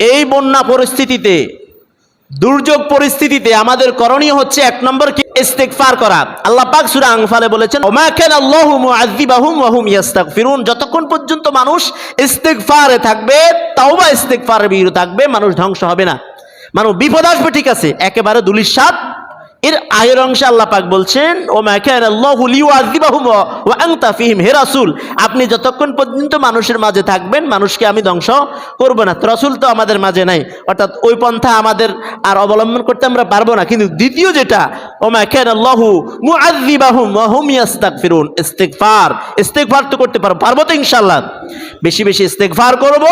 এই বন্যা পরিস্থিতিতে, দুর্যোগ পরিস্থিতিতে আমাদের করণীয় হচ্ছে এক নম্বর কি? ইস্তেগফার করা। আল্লাহ পাক সূরা আনফালে বলেছেন, ওমা কান আল্লাহু মুআযযিবাহুম ওয়া হুম ইস্তাগফিরুন যতক্ষণ পর্যন্ত মানুষ ইস্তেগফারে থাকবে, তাওবা ইস্তেগফারে বিরত থাকবে, মানুষ ধ্বংস হবে না। মানুষ বিপদ আসবে, ঠিক আছে, একেবারে দুলিশাত এর আগের অংশে আল্লাহ পাক বলছেন ও ফীহিম হে রাসূল। আপনি যতক্ষণ পর্যন্ত মানুষের মাঝে থাকবেন, মানুষকে আমি ধ্বংস করব না। রাসূল তো আমাদের মাঝে নাই। অর্থাৎ ওই পন্থা আমাদের আর অবলম্বন করতে আমরা পারব না। কিন্তু দ্বিতীয় যেটা ও মাকান আল্লাহু মুআযিবাহুম ওয়া হুম ইস্তাগফিরুন ইস্তিগফার। ইস্তিগফার তো করতে পারব পারব তো ইনশাআল্লাহ। বেশি বেশি ইস্তিগফার করব।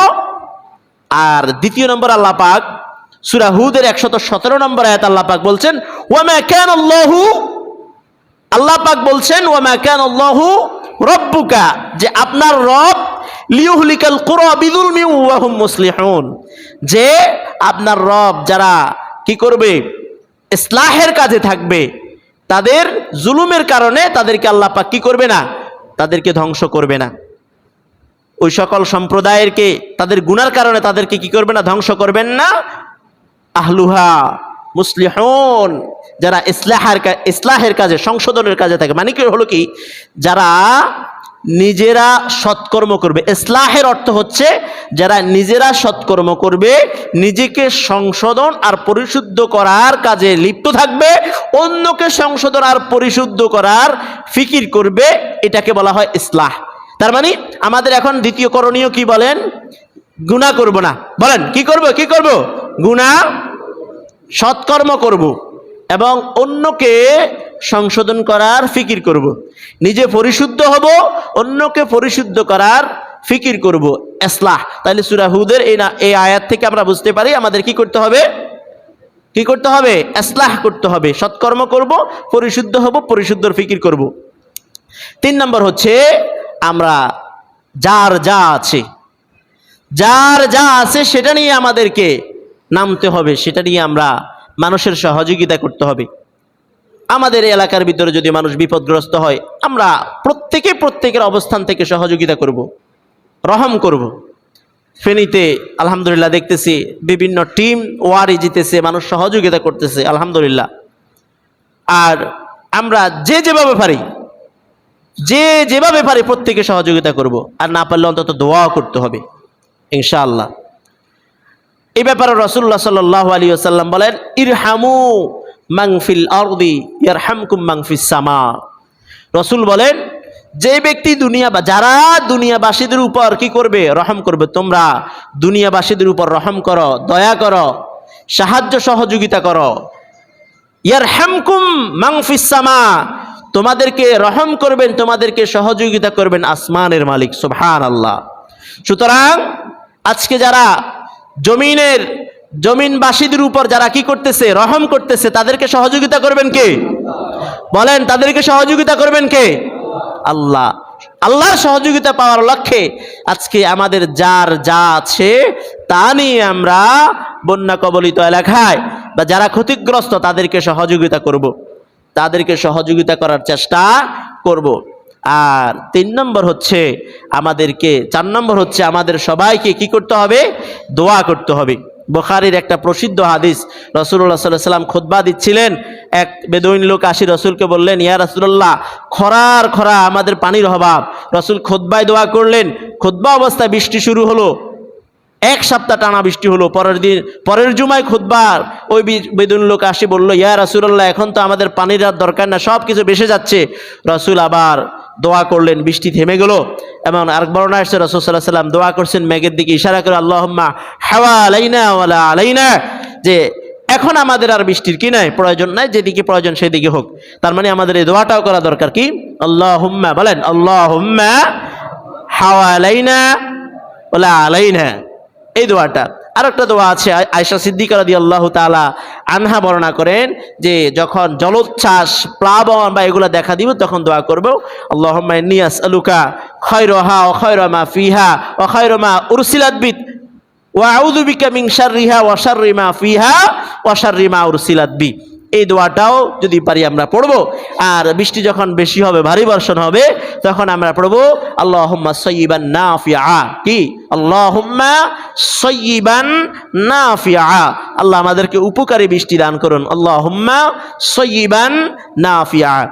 আর দ্বিতীয় নম্বর আল্লাহ পাক সুরা হুদের একশত সতেরো নম্বর আয়াত আল্লাহ পাক বলছেন ওয়ামা কেন আল্লাহু আল্লাহ পাক বলছেন ওয়ামা কেন আল্লাহু রব্বুকা যে আপনার রব, লিউহলিকাল কুরা বিদুলমি ওয়াহুম মুসলিহুন যে আপনার রব যারা কি করবে, ইসলাহের কাজে থাকবে, তাদের জুলুমের কারণে তাদেরকে আল্লাহ পাক কি করবে না, তাদেরকে ধ্বংস করবে না। ওই সকল সম্প্রদায়েরকে, তাদের গুনার কারণে তাদেরকে কি করবে না, ধ্বংস করবেন না আহলুহা মুসলিহন, যারা ইসলাহের ইসলাহের কাজে, সংশোধনের কাজে থাকে। মানে কি হলো কি? যারা নিজেরা সৎকর্ম করবে। ইসলাহের অর্থ হচ্ছে যারা নিজেরা সৎকর্ম করবে, নিজেকে সংশোধন আর পরিশুদ্ধ করার কাজে লিপ্ত থাকবে, অন্যকে সংশোধন আর পরিশুদ্ধ করার ফিকির করবে, এটাকে বলা হয় ইসলাহ। তার মানে আমাদের এখন দ্বিতীয় করণীয় কি বলেন? গুণা করব না। বলেন, কি করব কি করব? গুণা সৎকর্ম করব এবং অন্যকে সংশোধন করার ফিকির করব। নিজে পরিশুদ্ধ হব, অন্যকে পরিশুদ্ধ করার ফিকির করব। এসলাহ। তাহলে সুরাহুদের এই না এই আয়াত থেকে আমরা বুঝতে পারি আমাদের কি করতে হবে? কি করতে হবে? এসলাহ করতে হবে। সৎকর্ম করব, পরিশুদ্ধ হব, পরিশুদ্ধর ফিকির করব। তিন নম্বর হচ্ছে আমরা যার যা আছে, যার যা আছে সেটা নিয়ে আমাদেরকে নামতে হবে, সেটা নিয়ে আমরা মানুষের সহযোগিতা করতে হবে। আমাদের এলাকার ভিতরে যদি মানুষ বিপদগ্রস্ত হয়, আমরা প্রত্যেকে প্রত্যেকের অবস্থান থেকে সহযোগিতা করব, রহম করব। ফেনীতে আলহামদুলিল্লাহ দেখতেছি বিভিন্ন টিম ওয়ারি জিতেছে, মানুষ সহযোগিতা করতেছে, আলহামদুলিল্লাহ। আর আমরা যে যেভাবে পারি, যে যেভাবে পারি প্রত্যেকে সহযোগিতা করব, আর না পারলে অন্তত দোয়াও করতে হবে, ইনশাআল্লাহ। এই ব্যাপারে রসুল্লাহ সাল্লাহ আলী আসাল্লাম বলেন, ইরহামু মাংফিল আরদি ইয়ারহামকুম মাংফিস সামা। রসুল বলেন, যে ব্যক্তি দুনিয়া বা, যারা দুনিয়াবাসীদের উপর কি করবে? রহম করবে। তোমরা দুনিয়াবাসীদের উপর রহম করো, দয়া করো, সাহায্য সহযোগিতা করো। ইয়ারহামকুম মাংফিস সামা। তোমাদেরকে রহম করবেন, তোমাদেরকে সহযোগিতা করবেন আসমানের মালিক সুবহান আল্লাহ সুতরাং আজকে যারা জমিনের জমিনবাসীদের উপর যারা কি করতেছে, রহম করতেছে, তাদেরকে সহযোগিতা করবেন কে বলেন, তাদেরকে সহযোগিতা করবেন কে আল্লাহ আল্লাহর সহযোগিতা পাওয়ার লক্ষ্যে আজকে আমাদের যার যা আছে তা নিয়ে আমরা বন্যা কবলিত এলাকায় বা যারা ক্ষতিগ্রস্ত, তাদেরকে সহযোগিতা করব। তাদেরকে সহযোগিতা করার চেষ্টা করব। আর তিন নম্বর হচ্ছে আমাদেরকে, চার নম্বর হচ্ছে আমাদের সবাইকে কি করতে হবে? দোয়া করতে হবে। বোখারির একটা প্রসিদ্ধ হাদিস রসুল্লাহ সাল্লাহ সাল্লাম খোদবা দিচ্ছিলেন। এক বেদইন লোক আসি রসুলকে বললেন, ইয়া রসুল্লাহ খরার খরা, আমাদের পানির অভাব। রসুল খোদবায় দোয়া করলেন। খোদবা অবস্থায় বৃষ্টি শুরু হলো। এক সপ্তাহ টানা বৃষ্টি হলো। পরের দিন, পরের জুমায় খুদবার। ওই বেদুন লোক আসি বলল, ইয়া রাসুল্লাহ এখন তো আমাদের পানির আর দরকার না সব কিছু বেসে যাচ্ছে। রসুল আবার দোয়া করলেন, বৃষ্টি থেমে গেল। এবং আরেক বর্ণা আসছে রসুল সাল্লাম দোয়া করছেন, মেঘের দিকে ইশারা করে, আল্লাহম্মা হাওয়া আলাইনা ওয়ালা আলাইনা। যে এখন আমাদের আর বৃষ্টির কি নাই, প্রয়োজন নাই, যেদিকে প্রয়োজন সেদিকে হোক। তার মানে আমাদের এই দোয়াটাও করা দরকার কি? আল্লাহ হুম্মা বলেন আল্লাহ হুম্মা হাওয়া আলাইনা ওলা আলাইনা। এই দোয়াটা। আর একটা দোয়া আছে আয়সা সিদ্দিকা রাদি আল্লাহ তালা আনহা বর্ণনা করেন যে, যখন জলোচ্ছ্বাস, প্লাবন বা এগুলো দেখা দিব, তখন দোয়া করব। আল্লাহ নিয়াস আলুকা খয়রহা অক্ষয় রমা ফিহা অক্ষয় রমা উরসিলাত বিত ওয়া আউযু বিকা মিন শাররিহা ওয়া শাররি মা ফিহা ওয়া রিমা মা উরসিলাত বি এই দোয়াটাও যদি পারি আমরা পড়ব। আর বৃষ্টি যখন বেশি হবে, ভারী বর্ষণ হবে, তখন আমরা পড়ব আল্লাহ সৈবান না কি? আল্লাহ সৈবান না আল্লাহ আমাদেরকে উপকারী বৃষ্টি দান করুন। আল্লাহ সৈবান নাফিআ।